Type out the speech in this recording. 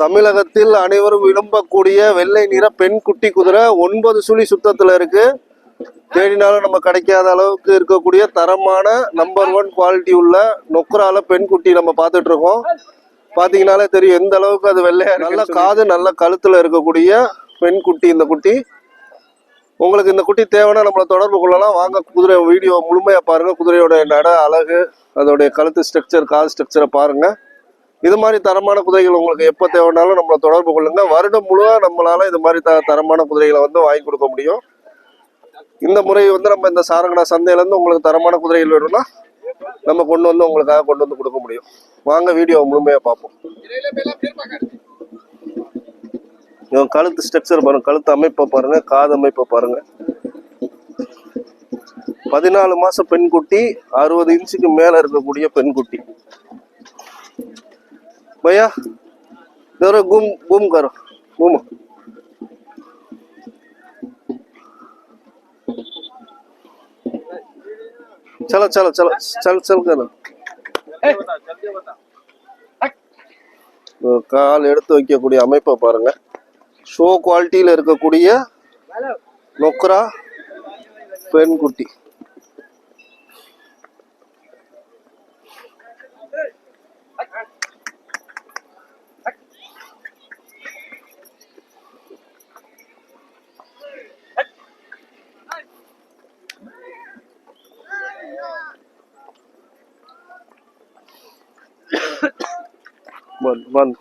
தமிழகத்தில் அனைவரும் விரும்பக்கூடிய வெள்ளை நிற பெண் குட்டி குதிரை ஒன்பது சுழி சுத்தத்துல இருக்கு. தேடினாலும் நம்ம கிடைக்காத அளவுக்கு இருக்கக்கூடிய தரமான நம்பர் ஒன் குவாலிட்டி உள்ள நொக்கரால பெண் குட்டி நம்ம பார்த்துட்டு இருக்கோம் பாத்தீங்கன்னாலே தெரியும் எந்த அளவுக்கு அது வெள்ளையா. நல்ல காது நல்ல கழுத்துல இருக்கக்கூடிய பெண் குட்டி இந்த குட்டி. உங்களுக்கு இந்த குட்டி தேவைன்னா நம்மளை தொடர்பு கொள்ளலாம். வாங்க குதிரை வீடியோ முழுமையா பாருங்க. குதிரையோட நட அழகு அதோடைய கழுத்து ஸ்ட்ரக்சர் கால் ஸ்ட்ரக்சரை பாருங்க. இது மாதிரி தரமான குதிரைகள் உங்களுக்கு எப்போ தேவைனாலும் நம்மளை தொடர்பு கொள்ளுங்க. வருடம் முழுவதும் நம்மளால இது மாதிரி த தரமான குதிரைகளை வந்து வாங்கி கொடுக்க முடியும். இந்த முறை வந்து நம்ம இந்த சாரங்கடா சந்தையிலேருந்து உங்களுக்கு தரமான குதிரைகள் வேணும்னா நம்ம கொண்டு வந்து உங்களுக்காக கொண்டு வந்து கொடுக்க முடியும். வாங்க வீடியோ முழுமையாக பார்ப்போம். இவன் கழுத்து ஸ்ட்ரக்சர் பாருங்க. கழுத்து அமைப்பை பாருங்க. காது அமைப்பை பாருங்க. பதினாலு மாசம் பெண்குட்டி அறுபது இன்ச்சுக்கு மேல இருக்கக்கூடிய பெண்குட்டி. भैया जरा घूम घूम करो घूमो चलो चलो चलो चल चल करो ஒரு கால் எடுத்து வைக்கக்கூடிய அமைப்பை பாருங்க ஷோ குவாலிட்டியில இருக்கக்கூடிய நொக்ரா பெண் குட்டி man, man